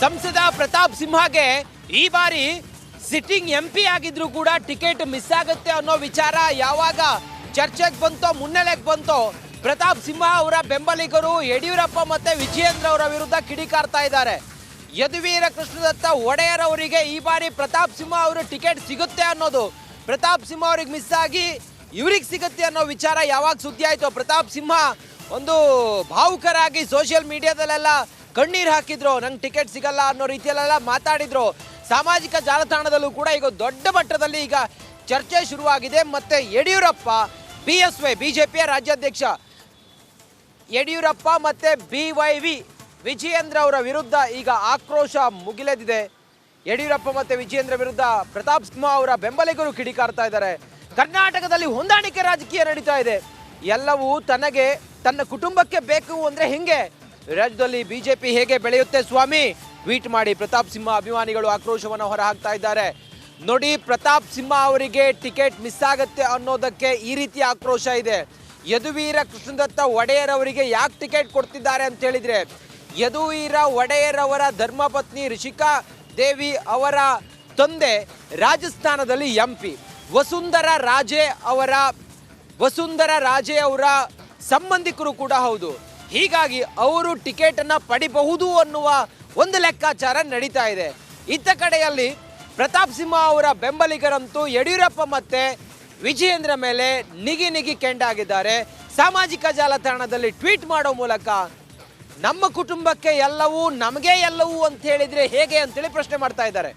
ಸಂಸದ ಪ್ರತಾಪ್ ಸಿಂಹಗೆ ಈ ಬಾರಿ ಸಿಟ್ಟಿಂಗ್ ಎಂ ಪಿ ಆಗಿದ್ರು ಕೂಡ ಟಿಕೆಟ್ ಮಿಸ್ ಆಗುತ್ತೆ ಅನ್ನೋ ವಿಚಾರ ಯಾವಾಗ ಚರ್ಚೆಗೆ ಬಂತೋ, ಮುನ್ನೆಲೆಗೆ ಬಂತೋ, ಪ್ರತಾಪ್ ಸಿಂಹ ಅವರ ಬೆಂಬಲಿಗರು ಯಡಿಯೂರಪ್ಪ ಮತ್ತೆ ವಿಜಯೇಂದ್ರ ಅವರ ವಿರುದ್ಧ ಕಿಡಿಕಾರ್ತಾ ಇದ್ದಾರೆ. ಯದುವೀರ ಕೃಷ್ಣದತ್ತ ಒಡೆಯರ್ ಅವರಿಗೆ ಈ ಬಾರಿ ಪ್ರತಾಪ್ ಸಿಂಹ ಅವರು ಟಿಕೆಟ್ ಸಿಗುತ್ತೆ ಅನ್ನೋದು, ಪ್ರತಾಪ್ ಸಿಂಹ ಅವ್ರಿಗೆ ಮಿಸ್ ಆಗಿ ಇವ್ರಿಗೆ ಸಿಗುತ್ತೆ ಅನ್ನೋ ವಿಚಾರ ಯಾವಾಗ ಸುದ್ದಿ ಆಯ್ತು ಪ್ರತಾಪ್ ಸಿಂಹ ಒಂದು ಭಾವುಕರಾಗಿ ಸೋಷಿಯಲ್ ಮೀಡಿಯಾದಲ್ಲೆಲ್ಲ ಕಣ್ಣೀರು ಹಾಕಿದ್ರು, ನಂಗೆ ಟಿಕೆಟ್ ಸಿಗಲ್ಲ ಅನ್ನೋ ರೀತಿಯಲ್ಲೆಲ್ಲ ಮಾತಾಡಿದ್ರು. ಸಾಮಾಜಿಕ ಜಾಲತಾಣದಲ್ಲೂ ಕೂಡ ಈಗ ದೊಡ್ಡ ಮಟ್ಟದಲ್ಲಿ ಈಗ ಚರ್ಚೆ ಶುರುವಾಗಿದೆ. ಮತ್ತೆ ಯಡಿಯೂರಪ್ಪ ಬಿ ಎಸ್ ವೈ ಬಿಜೆಪಿಯ ರಾಜ್ಯಾಧ್ಯಕ್ಷ ಯಡಿಯೂರಪ್ಪ ಮತ್ತೆ ಬಿ ವೈ ವಿ ವಿಜಯೇಂದ್ರ ಅವರ ವಿರುದ್ಧ ಈಗ ಆಕ್ರೋಶ ಮುಗಿಲೆದಿದೆ. ಯಡಿಯೂರಪ್ಪ ಮತ್ತೆ ವಿಜಯೇಂದ್ರ ವಿರುದ್ಧ ಪ್ರತಾಪ್ ಸಿಂಹ ಅವರ ಬೆಂಬಲಿಗರು ಕಿಡಿಕಾರ್ತಾ ಇದ್ದಾರೆ. ಕರ್ನಾಟಕದಲ್ಲಿ ಹೊಂದಾಣಿಕೆ ರಾಜಕೀಯ ನಡೀತಾ ಇದೆ. ಎಲ್ಲವೂ ತನಗೆ ತನ್ನ ಕುಟುಂಬಕ್ಕೆ ಬೇಕು ಅಂದರೆ ಹಿಂಗೆ? ರಾಜ್ಯದಲ್ಲಿ ಬಿಜೆಪಿ ಹೇಗೆ ಬೆಳೆಯುತ್ತೆ ಸ್ವಾಮಿ? ಟ್ವೀಟ್ ಮಾಡಿ ಪ್ರತಾಪ್ ಸಿಂಹ ಅಭಿಮಾನಿಗಳು ಆಕ್ರೋಶವನ್ನು ಹೊರಹಾಕ್ತಾ ಇದ್ದಾರೆ. ನೋಡಿ, ಪ್ರತಾಪ್ ಸಿಂಹ ಅವರಿಗೆ ಟಿಕೆಟ್ ಮಿಸ್ ಆಗುತ್ತೆ ಅನ್ನೋದಕ್ಕೆ ಈ ರೀತಿ ಆಕ್ರೋಶ ಇದೆ. ಯದುವೀರ ಕೃಷ್ಣದತ್ತ ಒಡೆಯರ್ ಅವರಿಗೆ ಯಾಕೆ ಟಿಕೆಟ್ ಕೊಡ್ತಿದ್ದಾರೆ ಅಂತ ಹೇಳಿದ್ರೆ, ಯದುವೀರ ಒಡೆಯರ್ ಅವರ ಧರ್ಮಪತ್ನಿ ರಿಷಿಕಾ ದೇವಿ ಅವರ ತಂದೆ ರಾಜಸ್ಥಾನದಲ್ಲಿ ಎಂ ಪಿ ವಸುಂಧರ ರಾಜೇ ಅವರ, ವಸುಂಧರ ರಾಜೇ ಅವರ ಸಂಬಂಧಿಕರು ಕೂಡ ಹೌದು. ಹೀಗಾಗಿ ಅವರು ಟಿಕೆಟ್ ಅನ್ನ ಪಡಿಬಹುದು ಅನ್ನುವ ಒಂದು ಲೆಕ್ಕಾಚಾರ ನಡೀತಾ ಇದೆ. ಇತ್ತ ಕಡೆಯಲ್ಲಿ ಪ್ರತಾಪ್ ಸಿಂಹ ಅವರ ಬೆಂಬಲಿಗರಂತೂ ಯಡಿಯೂರಪ್ಪ ಮತ್ತೆ ವಿಜಯೇಂದ್ರ ಮೇಲೆ ನಿಗಿ ನಿಗಿ ಕೆಂಡಾಗಿದ್ದಾರೆ. ಸಾಮಾಜಿಕ ಜಾಲತಾಣದಲ್ಲಿ ಟ್ವೀಟ್ ಮಾಡೋ ಮೂಲಕ ನಮ್ಮ ಕುಟುಂಬಕ್ಕೆ ಎಲ್ಲವೂ ನಮಗೆ ಎಲ್ಲವೂ ಅಂತ ಹೇಳಿದ್ರೆ ಹೇಗೆ ಅಂತೇಳಿ ಪ್ರಶ್ನೆ ಮಾಡ್ತಾ ಇದ್ದಾರೆ.